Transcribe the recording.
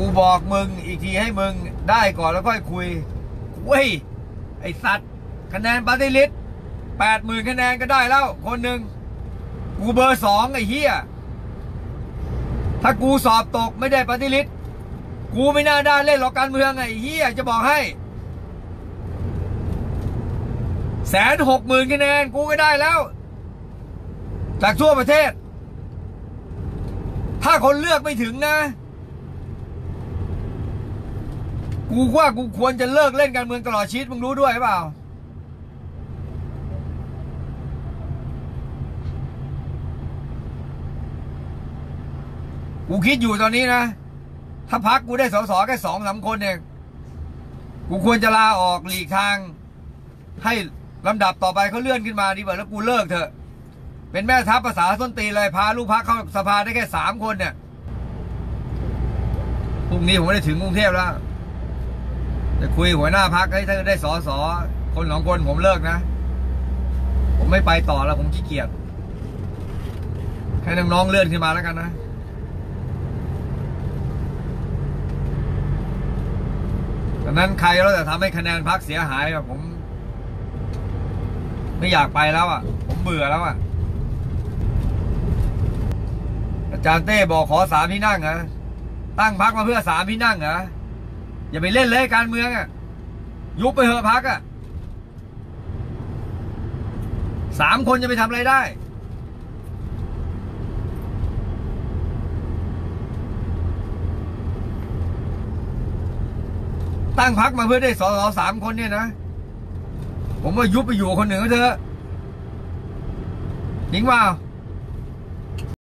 กูบอกมึงอีกทีให้มึงได้ก่อนแล้วค่อยคุยเว้ยไอสัตว์คะแนนปาร์ตี้ลิสแปดหมื่นคะแนนก็ได้แล้ว คนหนึ่งกูเบอร์สองไอ้เหี้ยถ้ากูสอบตกไม่ได้ปาร์ตี้ลิสกูไม่น่าได้เล่นหรอกการเมืองไอ้เหี้ยจะบอกให้แสนหกหมื่นคะแนนกูก็ได้แล้ว จากทั่วประเทศ ถ้าคนเลือกไม่ถึงนะ กูว่ากูควรจะเลิกเล่นการเมืองตลอดชีวิตมึงรู้ด้วยหรือเปล่า กูคิดอยู่ตอนนี้นะ ถ้าพักกูได้สสแค่สองสามคนเองกูควรจะลาออกหลีกทาง ให้ลำดับต่อไปเขาเลื่อนขึ้นมาดีกว่าแล้วกูเลิกเถอะ เป็นแม่ทัพภาษาส้นตีเลยพาลูกพักเข้าสภาได้แค่สามคนเนี่ยพรุ่งนี้ผมไม่ได้ถึงกรุงเทพแล้ว จะคุยหัวหน้าพักให้ถ้าได้สอสอคนสองคนผมเลิกนะ ผมไม่ไปต่อแล้วผมขี้เกียจให้น้องๆเลื่อนขึ้นมาแล้วกันนะดังนั้นใครแล้วแต่ทำให้คะแนนพักเสียหายผม ไม่อยากไปแล้วอะ ผมเบื่อแล้วอะ อาจารย์เต้บอกขอสามที่นั่งเหรอตั้งพักมาเพื่อสามที่นั่งเหรอ อย่าไปเล่นเลยการเมืองอะ ยุบไปเหอะพักอะสามคนจะไปทำอะไรได้ ตั้งพักมาเพื่อได้สอสอสามคนเนี่ยนะ ผมว่ายุบไปอยู่คนหนึ่งก็เถอะจริงเปล่า